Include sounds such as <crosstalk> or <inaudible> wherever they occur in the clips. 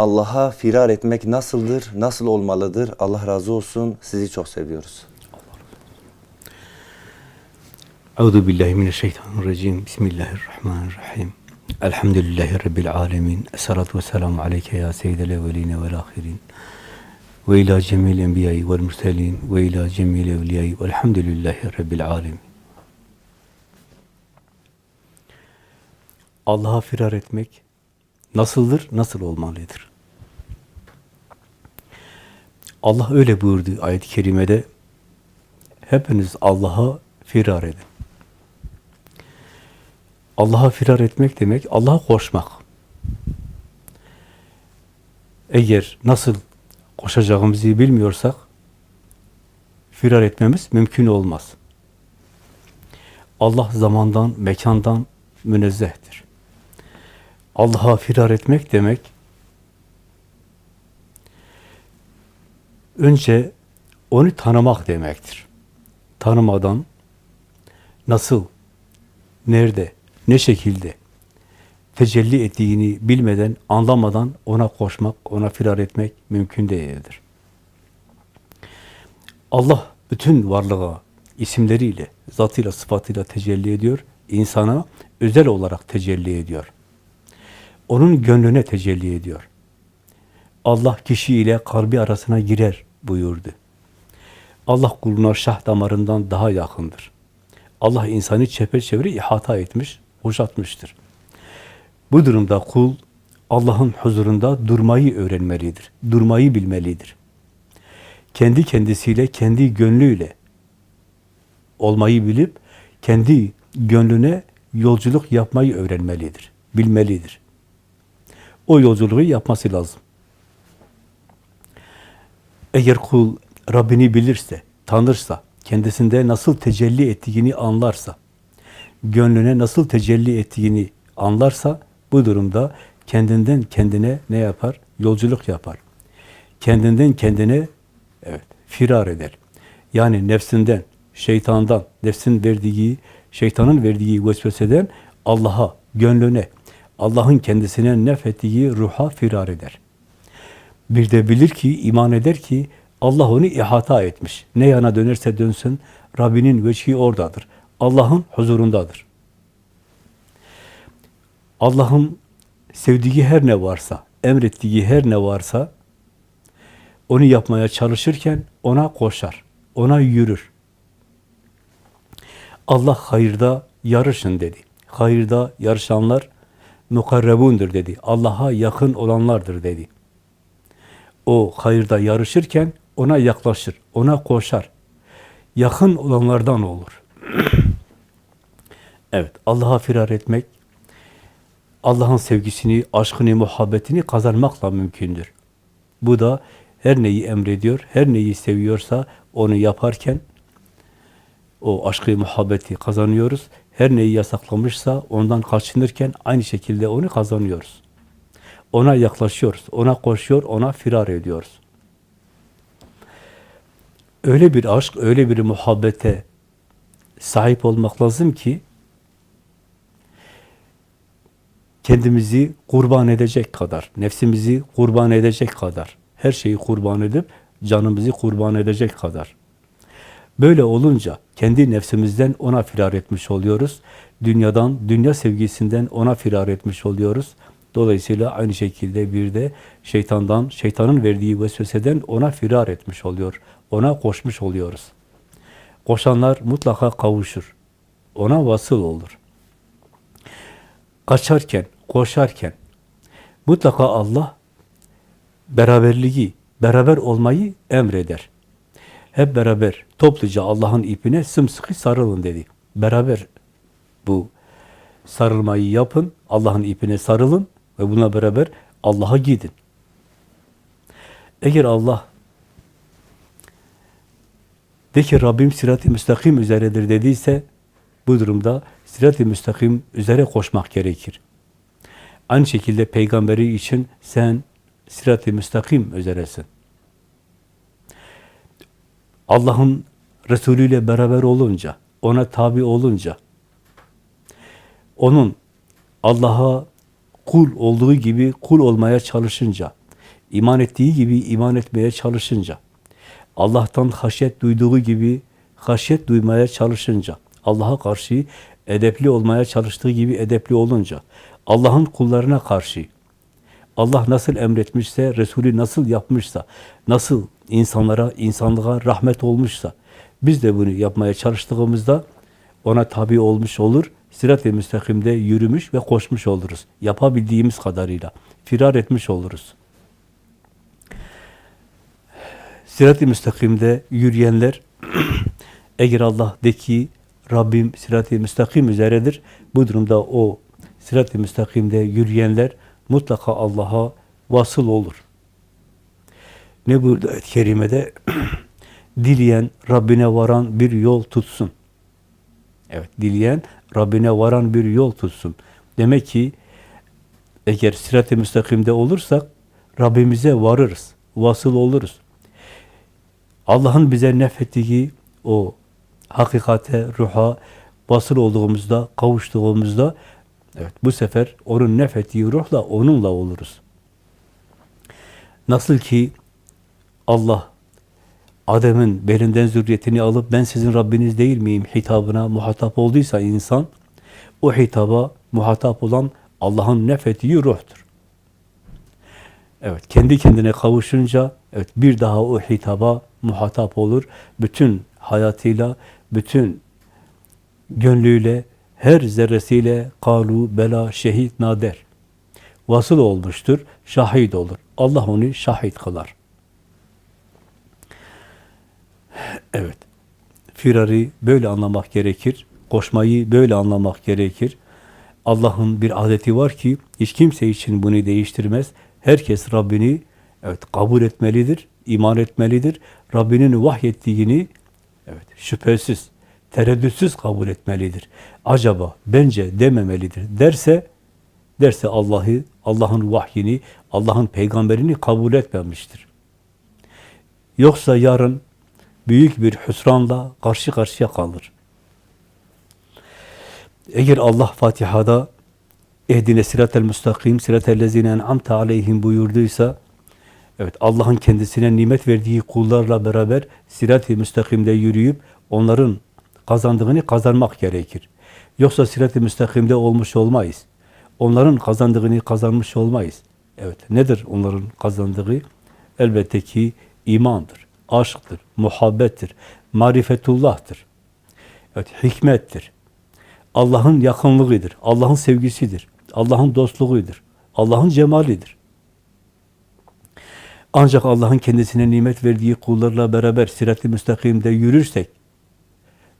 Allah'a firar etmek nasıldır, nasıl olmalıdır? Allah razı olsun. Sizi çok seviyoruz. Euzu billahi mineşşeytanirracim. Bismillahirrahmanirrahim. Elhamdülillahi rabbil alamin. Essalatu vesselamu aleyke ya seyyidel evvelin ve'l ahirin. Ve ila cemil enbiya'i ve'l murselin ve ila cemil evliya'i ve'lhamdülillahi rabbil alamin. Allah'a firar etmek nasıldır, nasıl olmalıdır? Allah öyle buyurdu ayet-i kerimede. Hepiniz Allah'a firar edin. Allah'a firar etmek demek, Allah'a koşmak. Eğer nasıl koşacağımızı bilmiyorsak, firar etmemiz mümkün olmaz. Allah zamandan, mekandan münezzehtir. Allah'a firar etmek demek, önce onu tanımak demektir. Tanımadan nasıl, nerede, ne şekilde tecelli ettiğini bilmeden, anlamadan ona koşmak, ona firar etmek mümkün değildir. Allah bütün varlığa isimleriyle, zatıyla, sıfatıyla tecelli ediyor. İnsana özel olarak tecelli ediyor. Onun gönlüne tecelli ediyor. Allah kişi ile kalbi arasına girer buyurdu. Allah kuluna şah damarından daha yakındır. Allah insanı çepeçevre ihata etmiş, kuşatmıştır. Bu durumda kul Allah'ın huzurunda durmayı öğrenmelidir. Durmayı bilmelidir. Kendi kendisiyle, kendi gönlüyle olmayı bilip kendi gönlüne yolculuk yapmayı öğrenmelidir. Bilmelidir. O yolculuğu yapması lazım. Eğer kul Rabbini bilirse, tanırsa, kendisinde nasıl tecelli ettiğini anlarsa, gönlüne nasıl tecelli ettiğini anlarsa, bu durumda kendinden kendine ne yapar? Yolculuk yapar. Kendinden kendine evet, firar eder. Yani nefsinden, şeytandan, nefsin verdiği, şeytanın verdiği vesveseden Allah'a, gönlüne, Allah'ın kendisine nefettiği ruha firar eder. Bir de bilir ki, iman eder ki Allah onu ihata etmiş. Ne yana dönerse dönsün Rabbinin veçhi oradadır. Allah'ın huzurundadır. Allah'ın sevdiği her ne varsa, emrettiği her ne varsa onu yapmaya çalışırken ona koşar, ona yürür. Allah hayırda yarışın dedi. Hayırda yarışanlar mukarrebundur dedi. Allah'a yakın olanlardır dedi. O hayırda yarışırken ona yaklaşır, ona koşar. Yakın olanlardan olur. <clears throat> evet, Allah'a firar etmek, Allah'ın sevgisini, aşkını, muhabbetini kazanmakla mümkündür. Bu da her neyi emrediyor, her neyi seviyorsa onu yaparken o aşkı, muhabbeti kazanıyoruz. Her neyi yasaklamışsa ondan kaçınırken aynı şekilde onu kazanıyoruz. Ona yaklaşıyoruz, ona koşuyor, ona firar ediyoruz. Öyle bir aşk, öyle bir muhabbete sahip olmak lazım ki kendimizi kurban edecek kadar, nefsimizi kurban edecek kadar, her şeyi kurban edip canımızı kurban edecek kadar. Böyle olunca kendi nefsimizden ona firar etmiş oluyoruz. Dünyadan, dünya sevgisinden ona firar etmiş oluyoruz. Dolayısıyla aynı şekilde bir de şeytandan, şeytanın verdiği vesveseden ona firar etmiş oluyor. Ona koşmuş oluyoruz. Koşanlar mutlaka kavuşur. Ona vasıl olur. Kaçarken, koşarken mutlaka Allah beraberliği, beraber olmayı emreder. Hep beraber topluca Allah'ın ipine sımsıkı sarılın dedi. Beraber bu sarılmayı yapın, Allah'ın ipine sarılın ve buna beraber Allah'a gidin. Eğer Allah de ki Rabbim sirat-i müstakim üzeredir dediyse bu durumda sirat-i müstakim üzere koşmak gerekir. Aynı şekilde peygamberi için sen sirat-i müstakim üzeresin. Allah'ın Resulü ile beraber olunca, ona tabi olunca, onun Allah'a kul olduğu gibi kul olmaya çalışınca, iman ettiği gibi iman etmeye çalışınca, Allah'tan haşyet duyduğu gibi haşyet duymaya çalışınca, Allah'a karşı edepli olmaya çalıştığı gibi edepli olunca, Allah'ın kullarına karşı, Allah nasıl emretmişse, Resulü nasıl yapmışsa, nasıl insanlara, insanlığa rahmet olmuşsa, biz de bunu yapmaya çalıştığımızda ona tabi olmuş olur, sirat-i müstakimde yürümüş ve koşmuş oluruz. Yapabildiğimiz kadarıyla. Firar etmiş oluruz. Sirat-i müstakimde yürüyenler, <clears throat> eğer Allah de ki Rabbim sirat-i müstakim üzeredir, bu durumda o sirat-i müstakimde yürüyenler mutlaka Allah'a vasıl olur. Ne buyurdu ayet-i kerimede? <clears throat> dileyen Rabbine varan bir yol tutsun. Evet, dileyen Rabbine varan bir yol tutsun. Demek ki eğer sirat-i müstakimde olursak Rabbimize varırız, vasıl oluruz. Allah'ın bize nefettiği o hakikate, ruha vasıl olduğumuzda, kavuştuğumuzda evet bu sefer onun nefettiği ruhla onunla oluruz. Nasıl ki Allah Adem'in belinden zürriyetini alıp ben sizin Rabbiniz değil miyim hitabına muhatap olduysa insan, o hitaba muhatap olan Allah'ın nefettiği ruhtur. Evet, kendi kendine kavuşunca evet bir daha o hitaba muhatap olur. Bütün hayatıyla, bütün gönlüyle, her zerresiyle kalu, bela, şehit, nader. Vasıl olmuştur, şahit olur. Allah onu şahit kılar. Evet. Firari böyle anlamak gerekir. Koşmayı böyle anlamak gerekir. Allah'ın bir adeti var ki hiç kimse için bunu değiştirmez. Herkes Rabbini evet kabul etmelidir, iman etmelidir. Rabbinin vahyettiğini evet şüphesiz, tereddütsüz kabul etmelidir. Acaba, bence dememelidir derse derse Allah'ı, Allah'ın vahyini, Allah'ın peygamberini kabul etmemiştir. Yoksa yarın büyük bir hüsranla karşı karşıya kalır. Eğer Allah Fatiha'da ehdine siratel müstakim, siratel lezine en'amte aleyhim buyurduysa, evet Allah'ın kendisine nimet verdiği kullarla beraber sirat-i müstakimde yürüyüp onların kazandığını kazanmak gerekir. Yoksa sirat-i müstakimde olmuş olmayız. Onların kazandığını kazanmış olmayız. Evet, nedir onların kazandığı? Elbette ki imandır, aşktır, muhabbettir, marifetullah'tır. Evet, hikmettir. Allah'ın yakınlığıdır, Allah'ın sevgisidir, Allah'ın dostluğudur, Allah'ın cemalidir. Ancak Allah'ın kendisine nimet verdiği kullarla beraber sirat-i müstakimde yürürsek,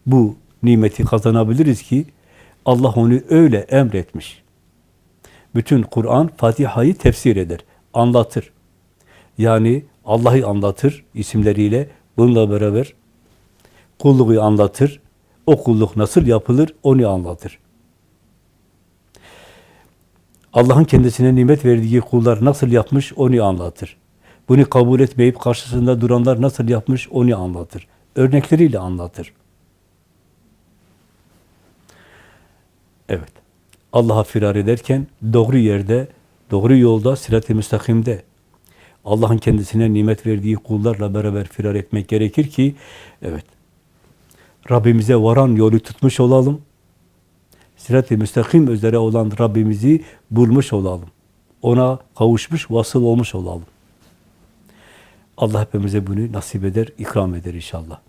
bu nimeti kazanabiliriz ki Allah onu öyle emretmiş. Bütün Kur'an Fatiha'yı tefsir eder, anlatır. Yani Allah'ı anlatır isimleriyle, bununla beraber kulluğu anlatır, o kulluk nasıl yapılır onu anlatır. Allah'ın kendisine nimet verdiği kullar nasıl yapmış onu anlatır. Bunu kabul etmeyip karşısında duranlar nasıl yapmış onu anlatır. Örnekleriyle anlatır. Evet. Allah'a firar ederken doğru yerde, doğru yolda, sirat-i müstakimde Allah'ın kendisine nimet verdiği kullarla beraber firar etmek gerekir ki evet Rabbimize varan yolu tutmuş olalım. Sirat-i müstakim üzere olan Rabbimizi bulmuş olalım. Ona kavuşmuş, vasıl olmuş olalım. Allah hepimize bunu nasip eder, ikram eder inşallah.